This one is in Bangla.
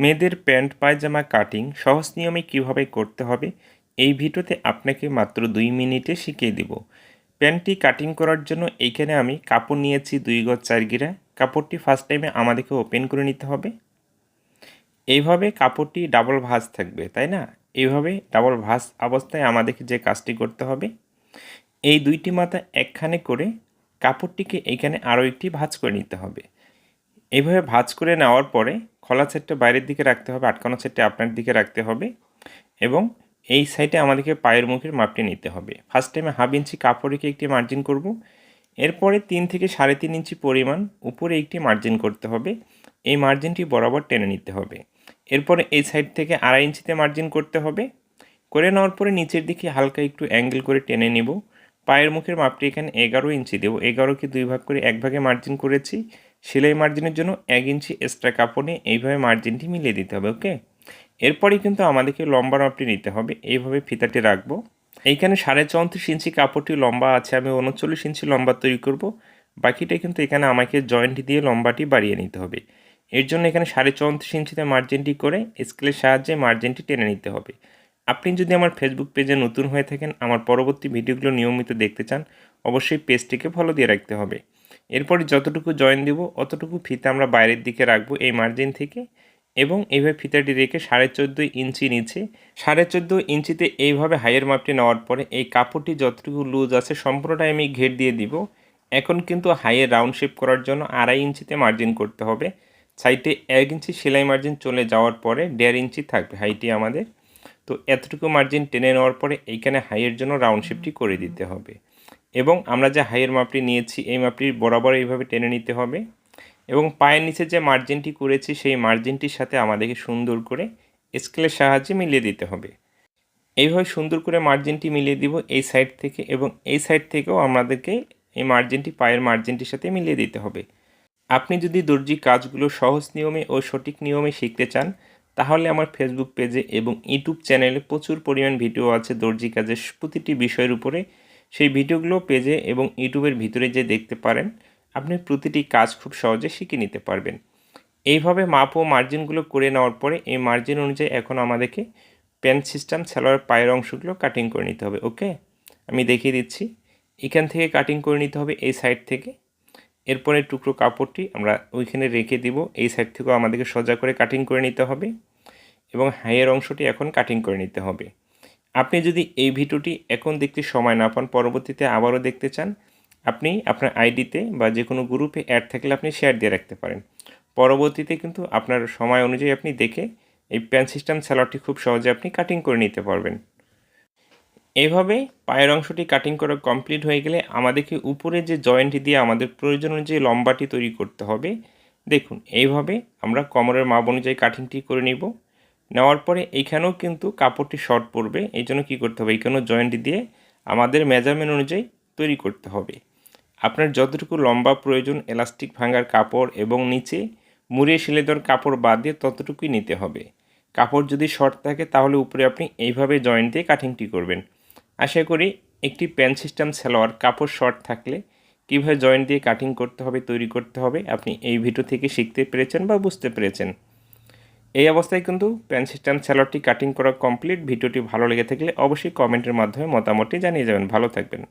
মেয়েদের প্যান্ট, পায়জামা, কাটিং সহজ নিয়মে কীভাবে করতে হবে, এই ভিডিওতে আপনাকে মাত্র দুই মিনিটে শিখিয়ে দেব। প্যান্টটি কাটিং করার জন্য এইখানে আমি কাপড় নিয়েছি দুই গজ চার গিরা। কাপড়টি ফার্স্ট টাইমে আমাদেরকে ওপেন করে নিতে হবে। এইভাবে কাপড়টি ডাবল ভাঁজ থাকবে, তাই না? এইভাবে ডাবল ভাঁজ অবস্থায় আমাদেরকে যে কাজটি করতে হবে, এই দুইটি মাথা একখানে করে কাপড়টিকে এইখানে আরও একটি ভাঁজ করে নিতে হবে। এইভাবে ভাঁজ করে নেওয়ার পরে খোলা সেটটা বাইরের দিকে রাখতে হবে, আটকানো সেটটা আপনার দিকে রাখতে হবে এবং এই সাইডে আমাদেরকে পায়ের মুখের মাপটি নিতে হবে। ফার্স্ট টাইমে হাফ ইঞ্চি কাপড় রেখে একটি মার্জিন করব। এরপরে তিন থেকে সাড়ে তিন ইঞ্চি পরিমাণ উপরে একটি মার্জিন করতে হবে। এই মার্জিনটি বরাবর টেনে নিতে হবে। এরপরে এই সাইড থেকে আড়াই ইঞ্চিতে মার্জিন করতে হবে। করে নেওয়ার পরে নিচের দিকে হালকা একটু অ্যাঙ্গেল করে টেনে নেব। পায়ের মুখের মাপটি এখানে এগারো ইঞ্চি দেবো। এগারোকে দুই ভাগ করে এক ভাগে মার্জিন করেছি। সেলাই মার্জিনের জন্য এক ইঞ্চি এক্সট্রা কাপড় নিয়ে এইভাবে মার্জিনটি মিলিয়ে দিতে হবে ওকে এরপরে কিন্তু আমাদেরকে লম্বা মাপটি নিতে হবে, এইভাবে ফিতাটি রাখব। এইখানে সাড়ে চৌত্রিশ ইঞ্চি কাপড়টি লম্বা আছে, আমি উনচল্লিশ ইঞ্চি লম্বা তৈরি করব। বাকিটা কিন্তু এখানে আমাকে জয়েন্ট দিয়ে লম্বাটি বাড়িয়ে নিতে হবে। এর জন্য এখানে সাড়ে চৌত্রিশ ইঞ্চিতে মার্জিনটি করে স্কেলের সাহায্যে মার্জিনটি টেনে নিতে হবে। আপনি যদি আমার ফেসবুক পেজে নতুন হয়ে থাকেন, আমার পরবর্তী ভিডিওগুলো নিয়মিত দেখতে চান, অবশ্যই পেজটিকে ফলো দিয়ে রাখতে হবে। এরপরে যতটুকু জয়েন দেব, অতটুকু ফিতা আমরা বাইরের দিকে রাখব এই মার্জিন থেকে এবং এইভাবে ফিতাটি রেখে সাড়ে চোদ্দ ইঞ্চি নিচে, সাড়ে চোদ্দ ইঞ্চিতে এইভাবে হাইয়ের মাপটি নেওয়ার পরে এই কাপড়টি যতটুকু লুজ আছে সম্পূর্ণটাই আমি ঘের দিয়ে দিব। এখন কিন্তু হাইয়ের রাউন্ড শেপ করার জন্য আড়াই ইঞ্চিতে মার্জিন করতে হবে। সাইডে এক ইঞ্চি সেলাই মার্জিন চলে যাওয়ার পরে দেড় ইঞ্চি থাকবে হাইটি আমাদের। তো এতটুকু মার্জিন টেনে নেওয়ার পরে এইখানে হাইয়ের জন্য রাউন্ড শেপটি করে দিতে হবে। এবং আমরা যে হাইয়ের মাপটি নিয়েছি, এই মাপটি বরাবর এইভাবে টেনে নিতে হবে এবং পায়ের নিচে যে মার্জিনটি করেছি, সেই মার্জিনটির সাথে আমাদেরকে সুন্দর করে স্কেলের সাহায্যে মিলিয়ে দিতে হবে। এইভাবে সুন্দর করে মার্জিনটি মিলিয়ে দিব এই সাইড থেকে এবং এই সাইড থেকেও আমাদেরকে এই মার্জিনটি, পায়ের মার্জিনটির সাথে মিলিয়ে দিতে হবে। আপনি যদি দর্জি কাজগুলো সহজ নিয়মে ও সঠিক নিয়মে শিখতে চান, তাহলে আমার ফেসবুক পেজে এবং ইউটিউব চ্যানেলে প্রচুর পরিমাণ ভিডিও আছে দর্জি কাজের প্রতিটি বিষয়ের উপরে। সেই ভিডিওগুলো পেজে এবং ইউটিউবের ভিতরে যে দেখতে পারেন, আপনি প্রতিটি কাজ খুব সহজে শিখে নিতে পারবেন। এইভাবে মাপ ও মার্জিনগুলো করে নেওয়ার পরে এই মার্জিন অনুযায়ী এখন আমাদেরকে পেন সিস্টেম সেলোয়ার পায়ের অংশগুলো কাটিং করে নিতে হবে, ওকে? আমি দেখিয়ে দিচ্ছি। এখান থেকে কাটিং করে নিতে হবে এই সাইড থেকে। এরপরে টুকরো কাপড়টি আমরা ওইখানে রেখে দিব। এই সাইড থেকেও আমাদেরকে সোজা করে কাটিং করে নিতে হবে এবং হাইয়ের অংশটি এখন কাটিং করে নিতে হবে। আপনি যদি এই ভিডিওটি এখন দেখতে সময় না পান, পরবর্তীতে আবারও দেখতে চান, আপনি আপনার আইডিতে বা যে কোনো গ্রুপে অ্যাড থাকলে আপনি শেয়ার দিয়ে রাখতে পারেন। পরবর্তীতে কিন্তু আপনার সময় অনুযায়ী আপনি দেখে এই প্যান সিস্টেম স্যালাডটি খুব সহজে আপনি কাটিং করে নিতে পারবেন। এইভাবে পায়ের অংশটি কাটিং করা কমপ্লিট হয়ে গেলে আমাদেরকে উপরে যে জয়েন্ট দিয়ে আমাদের প্রয়োজন অনুযায়ী লম্বাটি তৈরি করতে হবে, দেখুন, এইভাবে আমরা কোমরের মাপ অনুযায়ী কাটিংটি করে নিব। নেওয়ার পরে এইখানেও কিন্তু কাপড়টি শর্ট পড়বে এই জন্য কী করতে হবে? এইখানেও জয়েন্ট দিয়ে আমাদের মেজারমেন্ট অনুযায়ী তৈরি করতে হবে। আপনার যতটুকু লম্বা প্রয়োজন এলাস্টিক ভাঙার কাপড় এবং নিচে মুড়িয়ে সেলে দেওয়ার কাপড় বাদ দিয়ে ততটুকুই নিতে হবে। কাপড় যদি শর্ট থাকে, তাহলে উপরে আপনি এইভাবে জয়েন্ট দিয়ে কাটিংটি করবেন। আশা করি একটি প্যান সিস্টেম সালোয়ার, কাপড় শর্ট থাকলে কীভাবে জয়েন্ট দিয়ে কাটিং করতে হবে, তৈরি করতে হবে, আপনি এই ভিডিও থেকে শিখতে পেরেছেন বা বুঝতে পেরেছেন। এই অবস্থায় কিন্তু প্যান সিস্টেম কাটিং করা কমপ্লিট ভিডিওটি ভালো লেগে থাকলে অবশ্যই কমেন্টের মাধ্যমে মতামতটি জানিয়ে যাবেন। ভালো থাকবেন।